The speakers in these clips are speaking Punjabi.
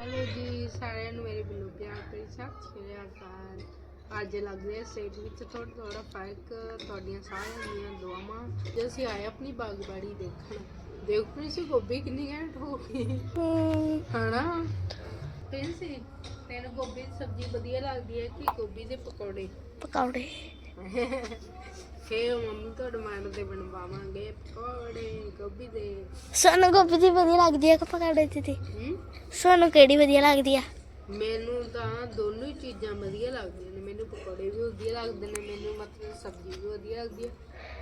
ਹੈਲੋ ਜੀ, ਸਾਰਿਆਂ ਨੂੰ ਮੇਰੇ ਵੱਲੋਂ ਪਿਆਰ ਭਰੀ ਸਤਿ ਸ਼੍ਰੀ ਅਕਾਲ। ਅੱਜ ਲੱਗ ਰਿਹਾ ਸੇਟ ਵਿੱਚ ਥੋੜਾ ਥੋੜਾ ਫ਼ਰਕ, ਤੁਹਾਡੀਆਂ ਸਾਰਿਆਂ ਦੀਆਂ ਦੁਆਵਾਂ। ਜੇ ਅਸੀਂ ਆਏ ਆਪਣੀ ਬਾਗਬਾੜੀ ਦੇਖਣ, ਦੇਖੋ ਸੀ ਗੋਭੀ ਕਿੰਨੀ ਘੈਂਟ ਹੋ ਗਈ। ਹਣਾ ਪ੍ਰਿੰਸੀ ਤੈਨੂੰ ਗੋਭੀ ਦੀ ਸਬਜ਼ੀ ਵਧੀਆ ਲੱਗਦੀ ਹੈ ਕਿ ਗੋਭੀ ਦੇ ਪਕੌੜੇ? ਪਕੌੜੇ। ਫੇਰ ਮੰਮੀ ਤੁਹਾਡੇ ਮਨ ਦੇ ਬਣਵਾਵਾਂਗੇ ਪਕੌੜੇ ਗੋਭੀ ਦੇ। ਸਾਨੂੰ ਗੋਭੀ ਦੀ ਵਧੀਆ ਲੱਗਦੀ ਆ ਕਿ ਪਕੌੜੇ ਦੀ ਦੀ ਹਮ? ਸਾਨੂੰ ਕਿਹੜੀ ਵਧੀਆ ਲੱਗਦੀ ਆ? ਮੈਨੂੰ ਤਾਂ ਦੋਨੋਂ ਹੀ ਚੀਜ਼ਾਂ ਵਧੀਆ ਲੱਗਦੀਆਂ ਨੇ। ਮੈਨੂੰ ਪਕੌੜੇ ਵੀ ਵਧੀਆ ਲੱਗਦੇ ਨੇ ਮੈਨੂੰ ਮਤਲਬ ਸਬਜ਼ੀ ਵੀ ਵਧੀਆ ਲੱਗਦੀ ਹੈ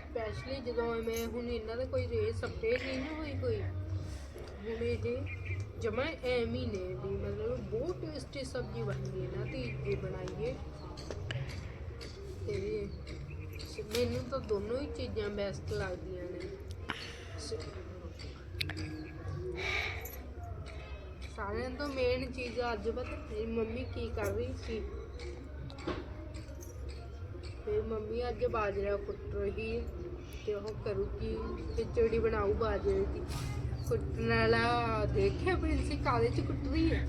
ਸਪੈਸ਼ਲੀ ਜਦੋਂ ਮੈਂ ਹੁਣ ਇਹਨਾਂ ਦਾ ਕੋਈ ਰੇ ਸਪਰੇ ਨਹੀਂ ਨਾ ਹੋਈ ਕੋਈ। ਹੁਣ ਇਹ ਜਮਾ ਐਵੇਂ ਹੀ ਨੇ ਵੀ ਮਤਲਬ ਬਹੁਤ ਟੇਸਟੀ ਸਬਜ਼ੀ ਬਣਦੀ ਹੈ ਨਾ ਤੇ ਇਹ ਬਣਾਈਏ। ਤੇ ਮੈਨੂੰ ਤਾਂ ਦੋਨੋਂ ਹੀ ਚੀਜ਼ਾਂ ਬੈਸਟ ਲੱਗਦੀਆਂ ਨੇ। ਸਾਰਿਆਂ ਤੋਂ ਮੇਨ ਚੀਜ਼ ਅੱਜ ਪਤਾ ਮੇਰੀ ਮੰਮੀ ਕੀ ਕਰ ਰਹੀ ਸੀ। ਤੇ ਮੰਮੀ ਅੱਜ ਬਾਜਰਾ ਕੁੱਟ ਰਹੀ ਹੈ ਤੇ ਉਹ ਕਰੂਗੀ ਖਿਚੜੀ ਬਣਾਊ ਬਾਜਰੇ ਦੀ। ਕੁੱਟਣ ਵਾਲਾ ਦੇਖਿਆ ਪ੍ਰਿੰਸੀ ਕਾਲੇ ਚ ਕੁੱਟ ਰਹੀ ਹੈ?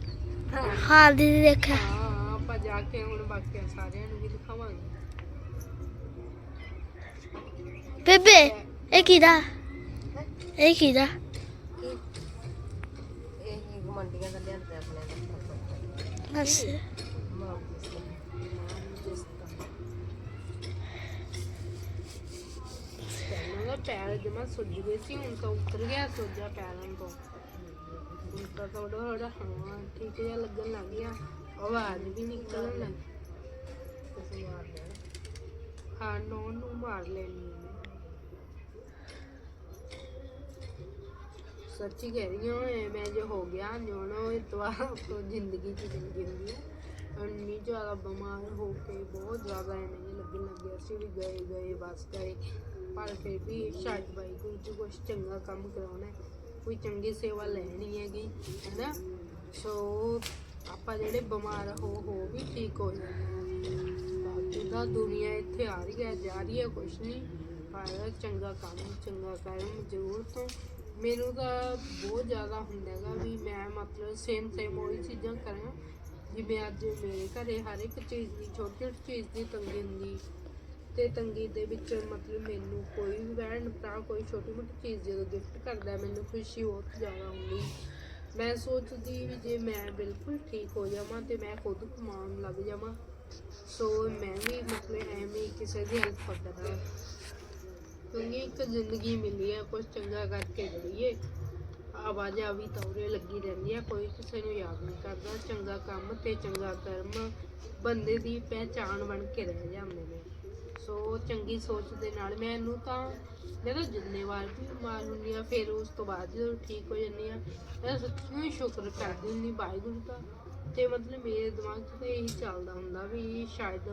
ਹਾਂ ਦੀਦੀ ਦੇਖਿਆ। ਹਾਂ ਆਪਾਂ ਜਾ ਕੇ ਹੁਣ ਬਾਕੀ ਸਾਰਿਆਂ ਨੂੰ ਵੀ ਦਿਖਾਵਾਂਗੇ। ਬੇਬੇ ਇਹ ਕਿਹਦਾ ਇਹ ਕਿਹਦਾ ਇਹ ਮੰਡੀਆਂ ਦਾ ਲਿਆਂਦਾ ਆਪਣੇ ਬਸ ਪੈਰ ਜਮਾ ਸੁੱਜ ਗਏ ਸੀ ਹੁਣ ਤਾਂ ਉਤਰ ਗਿਆ ਸੋਜਾ ਪੈਰਾਂ ਤੋਂ ਹੁਣ ਤਾਂ ਥੋੜਾ ਥੋੜਾ ਹਾਂ ਠੀਕ ਜਿਹਾ ਲੱਗਣ ਲੱਗ ਗਿਆ ਆਵਾਜ਼ ਵੀ ਨਿਕਲਣ ਲੱਗ ਹਾਂ ਨੋ ਨੂੰ ਮਾਰ ਲੈਣੀ ਹੈ ਸੱਚੀ ਕਹਿ ਰਹੀ ਹਾਂ, ਐਵੇਂ ਜੇ ਹੋ ਗਿਆ ਨੋਨੋ ਇਤਵਾ ਤੋਂ ਜ਼ਿੰਦਗੀ ਚ ਜ਼ਿੰਦਗੀ ਹੁੰਦੀ ਹੈ, ਇੰਨੀ ਜ਼ਿਆਦਾ ਬਿਮਾਰ ਹੋ ਕੇ ਬਹੁਤ ਜ਼ਿਆਦਾ ਐਵੇਂ ਲੱਗਣ ਲੱਗਿਆ ਅਸੀਂ ਵੀ ਗਏ ਗਏ, ਬਸ ਗਏ, ਪਰ ਫਿਰ ਵੀ ਸ਼ਾਇਦ ਬਾਈ ਕੋਈ ਜੀ ਕੁਛ ਚੰਗਾ ਕੰਮ ਕਰਾਉਣਾ ਕੋਈ ਚੰਗੀ ਸੇਵਾ ਲੈਣੀ ਹੈਗੀ, ਹੈਨਾ? ਸੋ ਆਪਾਂ ਜਿਹੜੇ ਬਿਮਾਰ ਹੋ ਹੋ ਵੀ ਠੀਕ ਹੋ ਜਾਂਦੇ ਹਾਂ। ਬਾਕੀ ਤਾਂ ਦੁਨੀਆ ਇੱਥੇ ਆ ਰਹੀ ਹੈ, ਜਾ ਰਹੀ ਹੈ ਕੁਛ ਨਹੀਂ, ਪਰ ਚੰਗਾ ਕੰਮ, ਚੰਗਾ ਕਰਮ ਜ਼ਰੂਰ ਤੋਂ ਮੈਨੂੰ ਤਾਂ ਬਹੁਤ ਜ਼ਿਆਦਾ ਹੁੰਦਾ ਹੈਗਾ ਵੀ ਮੈਂ ਮਤਲਬ ਸੇਮ ਸੇਮ ਉਹੀ ਚੀਜ਼ਾਂ ਕਰਾਂ ਜਿਵੇਂ ਅੱਜ ਮੇਰੇ ਘਰੇ ਹਰ ਇੱਕ ਚੀਜ਼ ਦੀ, ਛੋਟੀ ਛੋਟੀ ਚੀਜ਼ ਦੀ ਤੰਗੀ ਹੁੰਦੀ ਤੇ ਤੰਗੀ ਦੇ ਵਿੱਚ ਮਤਲਬ ਮੈਨੂੰ ਕੋਈ ਵੀ ਭੈਣ ਭਰਾ, ਕੋਈ ਛੋਟੀ ਮੋਟੀ ਚੀਜ਼ ਜਦੋਂ ਗਿਫਟ ਕਰਦਾ, ਮੈਨੂੰ ਖੁਸ਼ੀ ਬਹੁਤ ਜ਼ਿਆਦਾ ਹੁੰਦੀ। ਮੈਂ ਸੋਚਦੀ ਵੀ ਜੇ ਮੈਂ ਬਿਲਕੁਲ ਠੀਕ ਹੋ ਜਾਵਾਂ ਤੇ ਮੈਂ ਖੁਦ ਕਮਾਉਣ ਲੱਗ ਜਾਵਾਂ, ਸੋ ਮੈਂ ਵੀ ਮਤਲਬ ਐਵੇਂ ਹੀ ਕਿਸੇ ਦੀ ਹੈਲਪ ਕਰਾਂ ਕਿਉਂਕਿ ਇੱਕ ਜ਼ਿੰਦਗੀ ਮਿਲੀ ਹੈ ਕੁਝ ਚੰਗਾ ਕਰਕੇ ਜਾਈਏ ਆਵਾਜ਼ਾਂ ਵੀ ਤੌਰੇ ਲੱਗੀ ਰਹਿੰਦੀ ਹੈ ਕੋਈ ਕਿਸੇ ਨੂੰ ਯਾਦ ਨਹੀਂ ਕਰਦਾ। ਚੰਗਾ ਕੰਮ ਤੇ ਚੰਗਾ ਕਰਮ ਬੰਦੇ ਦੀ ਪਹਿਚਾਣ ਬਣ ਕੇ ਰਹਿ ਜਾਂਦੇ ਨੇ। ਸੋ ਚੰਗੀ ਸੋਚ ਦੇ ਨਾਲ ਮੈਨੂੰ ਤਾਂ ਜਦੋਂ ਜਿੰਨੇ ਵਾਰ ਵੀ ਬਿਮਾਰ ਹੁੰਦੀ ਆ, ਫਿਰ ਉਸ ਤੋਂ ਬਾਅਦ ਜਦੋਂ ਠੀਕ ਹੋ ਜਾਂਦੀ ਆ, ਮੈਂ ਸੱਚੀ ਸ਼ੁਕਰ ਕਰਦੀ ਹੁੰਦੀ ਵਾਹਿਗੁਰੂ ਦਾ। ਤੇ ਮਤਲਬ ਮੇਰੇ ਦਿਮਾਗ 'ਚ ਤਾਂ ਇਹੀ ਚੱਲਦਾ ਹੁੰਦਾ ਵੀ ਸ਼ਾਇਦ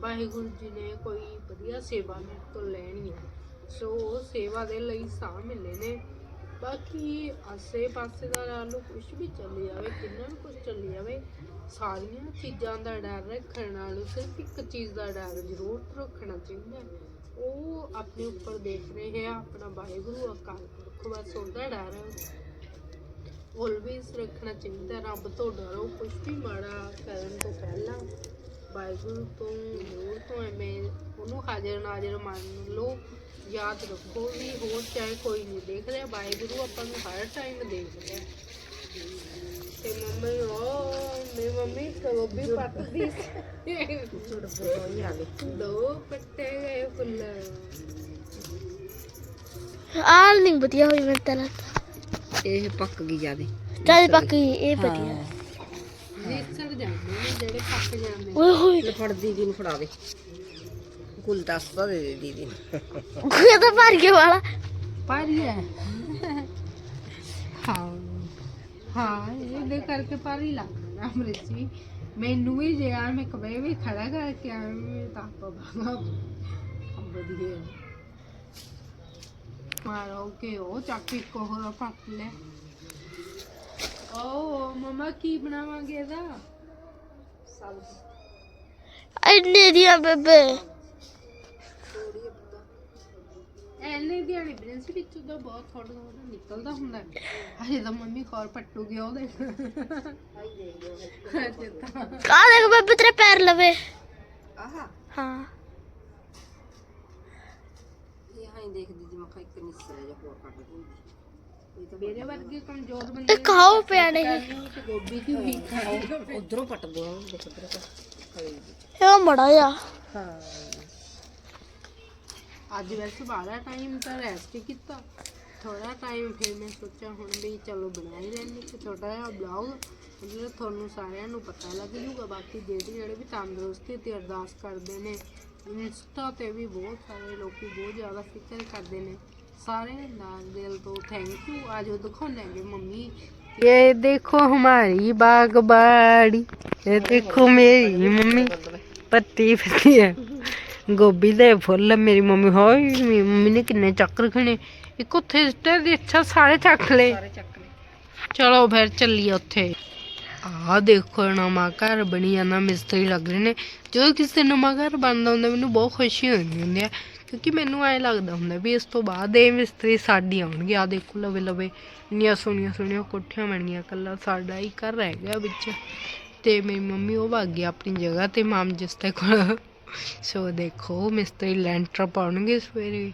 ਵਾਹਿਗੁਰੂ ਜੀ ਨੇ ਕੋਈ ਵਧੀਆ ਸੇਵਾ ਮੇਰੇ ਤੋਂ ਲੈਣੀ ਹੈ ਸੋ ਸੇਵਾ ਦੇ ਲਈ ਸਾਹ ਮਿਲੇ ਨੇ। ਬਾਕੀ ਆਸੇ ਪਾਸੇ ਦਾ ਲਾ ਲਓ ਕੁਝ ਵੀ ਚੱਲੀ ਜਾਵੇ, ਕਿੰਨਾ ਵੀ ਕੁਝ ਚੱਲੀ ਜਾਵੇ, ਸਾਰੀਆਂ ਚੀਜ਼ਾਂ ਦਾ ਡਰ ਰੱਖਣ ਨਾਲੋਂ ਸਿਰਫ ਇੱਕ ਚੀਜ਼ ਦਾ ਡਰ ਜ਼ਰੂਰ ਰੱਖਣਾ ਚਾਹੀਦਾ ਉਹ ਆਪਣੇ ਉੱਪਰ ਦੇਖ ਰਹੇ ਆ, ਆਪਣਾ ਵਾਹਿਗੁਰੂ, ਅਕਾਲ ਪੁਰਖ ਬਸ, ਉਹਦਾ ਡਰ ਆਲਵੇਸ ਰੱਖਣਾ ਚਾਹੀਦਾ ਰੱਬ ਤੋਂ ਡਰੋ ਕੁਝ ਵੀ ਮਾੜਾ ਕਰਨ ਤੋਂ ਪਹਿਲਾਂ ਵਾਹਿਗੁਰੂ ਤੋਂ, ਜ਼ਰੂਰ ਤੋਂ ਐਵੇਂ ਉਹਨੂੰ ਹਾਜ਼ਰ ਨਾਜ਼ਰ ਮੰਨ ਲਓ। ਯਾਦ ਰੱਖੋ ਵੀ ਹੋਰ ਚਾਹੇ ਕੋਈ ਨਹੀਂ ਦੇਖ ਰਿਹਾ ਵਾਹਿਗੁਰੂ ਆਪਾਂ ਨੂੰ ਹਰ ਟਾਈਮ ਦੇਖ ਰਿਹਾ ਤੇ ਮੰਮੀ ਉਹ ਮੇਰੀ ਮੰਮੀ ਕਲੋਬੀ ਪੱਟਦੀ ਦੋ ਪੱਟੇ ਗਏ ਫੁੱਲ। ਆਲ ਨਹੀਂ ਵਧੀਆ ਹੋਈ ਮੇਰੇ ਤਾਂ ਲੱਗਦਾ। ਇਹ ਪੱਕ ਗਈ ਜਿਆਦੇ। ਚੱਲ ਬਾਕੀ ਇਹ ਵਧੀਆ। ਨੀਸੜ ਜਾਂਦੇ ਨੇ ਜਿਹੜੇ ਪੱਕ ਜਾਂਦੇ। ਓਏ ਹੋਏ। ਲੈ ਫੜ ਦੀਦੀ ਨੂੰ ਫੜਾ ਦੇ ਗੁਲਦਸਤਾ ਦੇ ਦੇ ਦੀਦੀ। ਨੂੰ ਇਹ ਤਾਂ ਭਰ ਗਿਆ ਵਾਲਾ। ਭਾਰੀ ਹੈ ਹਾਂ ਹਾਂ ਇਹਦੇ ਕਰਕੇ ਭਾਰੀ ਲੱਗਦਾ ਨਾ ਅਮ੍ਰਿਤਜੀ ਮੈਨੂੰ ਵੀ ਜੇ ਯਾਰ ਮੈਂ ਕਵੇ ਵੀ ਖੜਾ ਕਰਕੇ ਆਵੇਂ ਮੈਂ ਤਾਂ ਬਾਬਾ ਵਧੀਆ। ਮਾਰੋ ਕੇ ਉਹ ਚੱਕ ਇੱਕ ਹੋਰ ਪੱਟ ਲੈ। ਓ ਮਮਾ ਕੀ ਬਣਾਵਾਂਗੇ ਇਹਦਾ? ਸਬਜ਼ੀ ਇੰਨੇ ਦੀਆਂ ਬੇਬੇ। ਐਨੇ ਦਿਹਾੜੀ ਪ੍ਰਿੰਸ ਵਿੱਚ ਤਾਂ ਬਹੁਤ ਥੋੜਾ ਥੋੜਾ ਨਿਕਲਦਾ ਹੁੰਦਾ ਹੈ। ਹਜੇ ਤਾਂ ਮੰਮੀ ਖੌਰ ਪੱਟੂਗੀ ਉਹਦੇ। ਹਜੇ ਤਾਂ। ਆ ਦੇਖ ਬੇਬੇ ਤੇਰੇ ਪੈਰ ਲਵੇ। ਆਹਾ। ਹਾਂ। ਇਹ ਹਾਂ ਹੀ ਦੇਖਦੀ ਜੀ ਮੈਂ ਕਿਹਾ ਇੱਕ ਨਿੱਸਾ ਜਿਹਾ ਹੋਰ ਕੱਟ ਦੂੰਗੀ ਇਹ ਤਾਂ ਮੇਰੇ ਵਰਗੇ ਕਮਜ਼ੋਰ ਬੰਦੇ ਇਹ ਖਾਓ ਪਿਆ ਨਹੀਂ ਤੇ ਗੋਭੀ ਦੀ ਵੀ ਖਾਣੀ ਉਧਰੋਂ ਪੱਟਦੇ ਆ ਦੇਖ ਉਧਰੋਂ ਇਹ ਮੜਾ ਆ ਹਾਂ। ਅੱਜ ਵੈਸੇ ਬਾਰਾ ਟਾਈਮ ਤਾਂ ਰੈਸਟ ਕੀਤਾ ਥੋੜਾ ਟਾਈਮ ਫਿਰ ਮੈਂ ਸੋਚਿਆ ਹੁਣ ਵੀ ਚਲੋ ਬਣਾ ਹੀ ਲੈਂਦੇ ਕਿ ਛੋਟਾ ਜਿਹਾ ਬਲੌਗ ਜਿਹੜਾ ਤੁਹਾਨੂੰ ਸਾਰਿਆਂ ਨੂੰ ਪਤਾ ਲੱਗ ਜੂਗਾ ਬਾਕੀ ਜਿਹੜੇ ਜਿਹੜੇ ਵੀ ਤੰਦਰੁਸਤੀ ਤੇ ਅਰਦਾਸ ਕਰਦੇ ਨੇ ਇੰਸਟਾ ਤੇ ਵੀ ਬਹੁਤ ਸਾਰੇ ਲੋਕੀ ਬਹੁਤ ਜ਼ਿਆਦਾ ਫਿਕਰ ਕਰਦੇ ਨੇ ਸਾਰੇ ਨਾਲ ਦਿਲ ਤੋਂ ਥੈਂਕ ਯੂ आज वो दिखाने मम्मी ये देखो हमारी बागबाड़ी ये देखो मेरी मम्मी पत्ती पत्ती है ਗੋਭੀ ਦੇ ਫੁੱਲ ਮੇਰੀ ਮੰਮੀ ਹੋਈ ਮੇਰੀ ਮੰਮੀ ਨੇ ਕਿੰਨੇ ਚੱਕ ਰੱਖਣੇ ਇੱਕ ਉੱਥੇ ਸਿੱਟੇ ਦੇ ਅੱਛਾ ਸਾਰੇ ਚੱਕ ਲਏ। ਚਲੋ ਫਿਰ ਚੱਲੀਏ ਉੱਥੇ। ਆਹ ਦੇਖੋ ਨਵਾਂ ਘਰ ਬਣੀ ਜਾਂਦਾ ਮਿਸਤਰੀ ਲੱਗ ਰਹੇ ਨੇ। ਜਦੋਂ ਕਿਸੇ ਨਵਾਂ ਘਰ ਬਣਦਾ ਹੁੰਦਾ ਮੈਨੂੰ ਬਹੁਤ ਖੁਸ਼ੀ ਹੁੰਦੀ ਹੁੰਦੀ ਹੈ ਕਿਉਂਕਿ ਮੈਨੂੰ ਐਂ ਲੱਗਦਾ ਹੁੰਦਾ ਵੀ ਇਸ ਤੋਂ ਬਾਅਦ ਇਹ ਮਿਸਤਰੀ ਸਾਡੀ ਆਉਣਗੇ। ਆ ਦੇਖੋ ਲਵੇ ਲਵੇ ਇੰਨੀਆਂ ਸੋਹਣੀਆਂ ਸੋਹਣੀਆਂ ਕੋਠੀਆਂ ਬਣੀਆਂ ਕੱਲਾ ਸਾਡਾ ਹੀ ਘਰ ਰਹਿ ਗਿਆ ਵਿੱਚ। ਤੇ ਮੇਰੀ ਮੰਮੀ ਉਹ ਭੱਗ ਗਈ ਆਪਣੀ ਜਗ੍ਹਾ ਤੇ ਮਾਮ ਜਿਸ ਤੇ ਕੋਲ। ਸੋ ਦੇਖੋ ਮਿਸਤਰੀ ਲੈਂਟਰ ਪਾਉਣਗੇ ਸਵੇਰੇ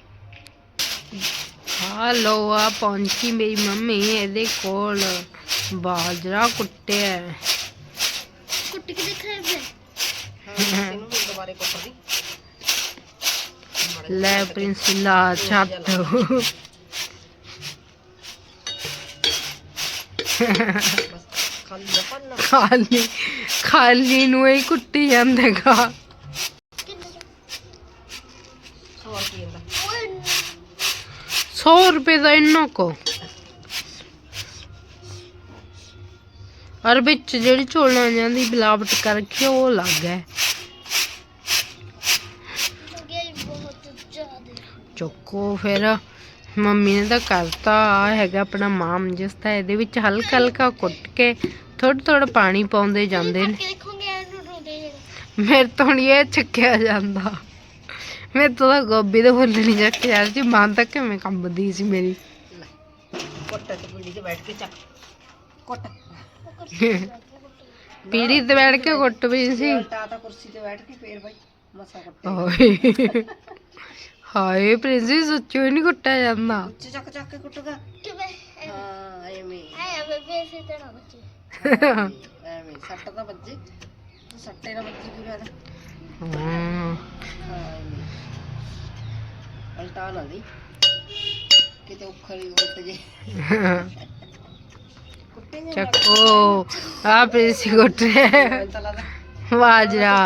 ਆ ਲੋ ਆ ਪਹੁੰਚੀ ਮੇਰੀ ਮੰਮੀ ਇਹਦੇ ਕੋਲ ਬਾਜਰਾ ਕੁੱਟਿਆ। ਕੁੱਟ ਕੇ ਦੇਖ ਰਹੇ ਹਾਂ ਇਹਨੂੰ ਦੁਬਾਰੇ ਕੁੱਟਦੀ ਲੈ ਛੱਤ ਖਾਲੀ ਖਾਲੀ ਨੂੰ ਹੀ ਕੁੱਟੀ ਜਾਂਦੇਗਾ ਸੌ ਰੁਪਏ ਦਾ 100 ਰੁਪਏ ਦਾ ਇੰਨਾ ਕੋ। ਅਰ ਵਿੱਚ ਜਿਹੜੀ ਚੋਲਾਂ ਜਾਂਦੀ ਬਿਲਾਵਟ ਕਰਕੇ ਉਹ ਲੱਗ ਹੈ। ਚੁੱਕੋ ਫਿਰ। ਮੰਮੀ ਨੇ ਤਾਂ ਕਰਤਾ ਆ ਹੈਗਾ ਆਪਣਾ ਮਾਮ ਜਿਸ ਦਾ ਇਹਦੇ ਵਿੱਚ ਹਲਕਾ ਹਲਕਾ ਕੁੱਟ ਕੇ ਥੋੜਾ ਥੋੜਾ ਪਾਣੀ ਪਾਉਂਦੇ ਜਾਂਦੇ ਨੇ। ਮੇਰੇ ਤੋਂ ਨਹੀਂ ਇਹ ਚੱਕਿਆ ਜਾਂਦਾ। ਮੇਰੇ ਤੋਂ ਗੋਭੀ ਦੇ ਫੁੱਲ ਨਹੀਂ ਚੱਕੇ ਯਾਰ ਜੀ ਮਾਂ ਤਾਂ ਕਿਵੇਂ ਕੰਬਦੀ ਸੀ ਮੇਰੀ। ਕੁੱਟ ਤੇ ਪੀੜੀ ਤੇ ਬੈਠ ਕੇ ਚੱਕ ਕੁੱਟ ਪੀੜੀ ਤੇ ਬੈਠ ਕੇ ਕੁੱਟ ਪਈ ਸੀ। ਉਲਟਾ ਤਾਂ ਕੁਰਸੀ ਤੇ ਬੈਠ ਕੇ ਫੇਰ ਬਾਈ ਮਸਾ ਕੁੱਟੇ ਹਾਏ ਪ੍ਰਿੰਸੀ ਸੱਚੋ ਹੀ ਨਹੀਂ ਕੁੱਟਿਆ ਜਾਂਦਾ। ਉੱਚੇ ਚੱਕ ਚੱਕ ਕੇ ਕੁੱਟਗਾ ਕਿਵੇਂ? ਹਾਂ ਐਵੇਂ ਆਇਆ ਬੇਬੇ ਇਸੇ ਤਰ੍ਹਾਂ ਬੱਚੇ ਐਵੇਂ ਸੱਟ ਤਾਂ ਵੱਜੇ ਸੱਟੇ ਨਾਲ ਵੱਜੀ ਕੀ ਹਾਂ ਐਵੇਂ ਉਲਟਾ ਨਾ ਦੀ ਕਿਤੇ ਉਖਲੀ ਉੱਟ ਜੇ ਚੱਕੋ ਆ ਪ੍ਰਿੰਸੀ ਕੁੱਟ ਬਾਜਰਾ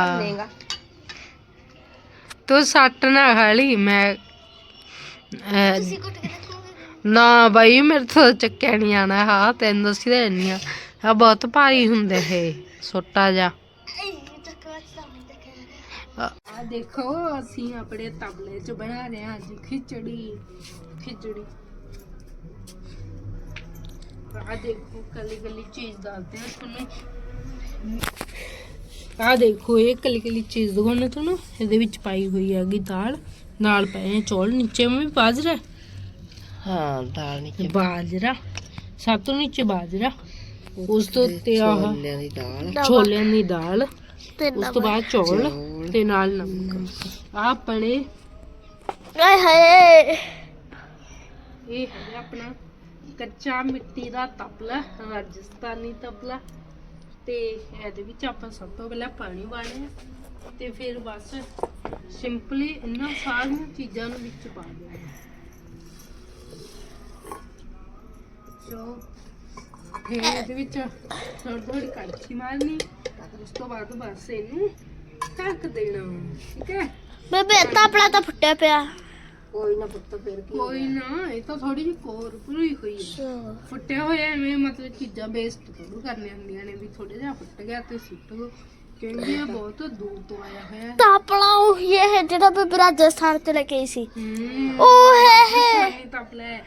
ਤੂੰ ਸੱਟ ਨਾ ਖਾਲੀ, ਮੈਂ ਨਾ ਬਾਈ, ਮੇਰੇ ਤੋਂ ਚੱਕਿਆ ਨਹੀਂ ਆਣਾ ਹਾਂ ਤੈਨੂੰ ਦੱਸੀ ਤਾਂ ਨਹੀਂ ਆ ਆਹ ਬਹੁਤ ਭਾਰੀ ਹੁੰਦੇ ਇਹ ਛੋਟਾ ਜਿਹਾ। ਆ ਦੇਖੋ ਅਸੀਂ ਆਪਣੇ ਤਬਲੇ 'ਚ ਬਣਾ ਰਹੇ ਹਾਂ ਅੱਜ ਖਿਚੜੀ ਖਿਚੜੀ। ਆ ਦੇਖੋ ਕੱਲੀ ਕੱਲੀ ਚੀਜ਼ ਦੱਸਦੇ ਹਾਂ ਤੁਹਾਨੂੰ। ਆ ਦੇਖੋ ਇਹ ਕੱਲੀ ਕੱਲੀ ਚੀਜ਼ ਦਿਖਾਉਣਾ ਤੁਹਾਨੂੰ ਇਹਦੇ ਵਿੱਚ ਪਾਈ ਹੋਈ ਹੈਗੀ ਦਾਲ। ਨਾਲ ਪਏ ਨੇ ਚੌਲ ਨੀਚੇ ਵੀ ਬਾਜਰਾ। ਹਾਂ ਦਾਲ ਨਹੀਂ ਬਾਜਰਾ ਸਭ ਤੋਂ ਨੀਚੇ ਬਾਜਰਾ। ਉਸ ਤੋਂ ਉੱਤੇ ਆਹ ਛੋਲਿਆਂ ਦੀ ਦਾਲ। ਛੋਲਿਆਂ ਦੀ ਦਾਲ। ਤੇ ਉਸ ਤੋਂ ਬਾਅਦ ਚੌਲ। ਤੇ ਨਾਲ ਨਮਕ। ਆ ਆਪਣੇ ਆਏ ਹਾਏ। ਇਹ ਹੈ ਆਪਣਾ ਕੱਚਾ ਮਿੱਟੀ ਦਾ ਤਪਲਾ ਰਾਜਸਥਾਨੀ ਤਪਲਾ। ਤੇ ਇਹਦੇ ਵਿੱਚ ਆਪਾਂ ਸਭ ਤੋਂ ਪਹਿਲਾਂ ਪਾਣੀ ਵਾਲਿਆ ਤੇ ਫਿਰ ਬਸ ਸਿੰਪਲੀ ਇਹਨਾਂ ਸਾਰੀਆਂ ਚੀਜ਼ਾਂ ਨੂੰ ਵਿੱਚ ਪਾ ਦੇਣਾ। ਸੋ ਫਿਰ ਇਹਦੇ ਵਿੱਚ ਥੋੜੀ ਥੋੜੀ ਕੜਛੀ ਮਾਰਨੀ। ਉਸ ਤੋਂ ਬਾਅਦ ਬਸ ਇਹਨੂੰ ਢੱਕ ਦੇਣਾ ਠੀਕ ਹੈ ਬੇਬੇ ਤਾਪੜਾ ਤਾਂ ਫੁੱਟਿਆ ਪਿਆ। ਕੋਈ ਨਾ ਪੁੱਤ ਫੇਰ ਕੀ ਕੋਈ ਨਾ ਇਹ ਤਾਂ ਥੋੜੀ ਜਿਹੀ ਕੋਰ ਪੂਰੀ ਹੋਈ ਹੈ ਫੁੱਟਿਆ ਹੋਇਆ ਐਵੇਂ ਮਤਲਬ ਚੀਜ਼ਾਂ ਵੇਸਟ ਥੋੜੂ ਕਰਨੀਆਂ ਹੁੰਦੀਆਂ ਨੇ ਵੀ ਥੋੜਾ ਜਿਹਾ ਫੁੱਟ ਗਿਆ ਤੇ ਸੁੱਟ ਦੋ। ਕਿਉਂਕਿ ਇਹ ਬਹੁਤ ਦੂਰ ਤੋਂ ਆਇਆ ਹੋਇਆ। ਹੈ ਤਾਪੜਾ ਉਹ ਹੀ ਹੈ ਜਿਹੜਾ ਬੇਬੇ ਰਾਜਸਥਾਨ ਤੇ ਲੈ ਕੇ ਆਈ ਸੀ। ਉਹ ਹੈ ਹੈ। ਇਹ ਤਾਂ ਪਲੇ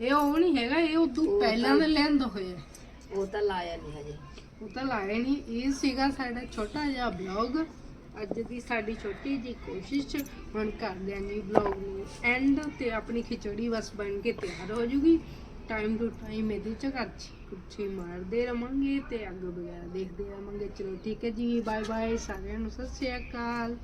ਇਹ ਉਹ ਨਹੀਂ ਹੈਗਾ ਇਹ ਉਦੋਂ ਪਹਿਲਾਂ ਦਾ ਲੈਂਦਾ ਹੋਇਆ। ਉਹ ਤਾਂ ਲਾਇਆ ਨਹੀਂ ਹਜੇ। ਉਹ ਤਾਂ ਲਾਇਆ ਨਹੀਂ ਇਹ ਸੀਗਾ ਸਾਡਾ ਛੋਟਾ ਜਿਹਾ ਬਲੌਗ ਅੱਜ ਦੀ ਸਾਡੀ ਛੋਟੀ ਜੀ ਕੋਸ਼ਿਸ਼। ਹੁਣ ਕਰਦੇ ਆਂ ਜੀ ਵਲੌਗ ਨੂੰ ਐਂਡ ਤੇ ਆਪਣੀ ਖਿਚੜੀ ਬਸ ਬਣ ਕੇ ਤਿਆਰ ਹੋ ਜੂਗੀ। ਟਾਈਮ ਟੂ ਟਾਈਮ ਇਹਦੇ ਚ ਕੱਚ ਕੁੱਛੀ ਮਾਰਦੇ ਰਵਾਂਗੇ ਤੇ ਅੱਗ ਵਗੈਰਾ ਦੇਖਦੇ ਰਵਾਂਗੇ। ਚਲੋ ਠੀਕ ਹੈ ਜੀ ਬਾਏ ਬਾਏ ਸਾਰਿਆਂ ਨੂੰ, ਸਤਿ ਸ਼੍ਰੀ ਅਕਾਲ।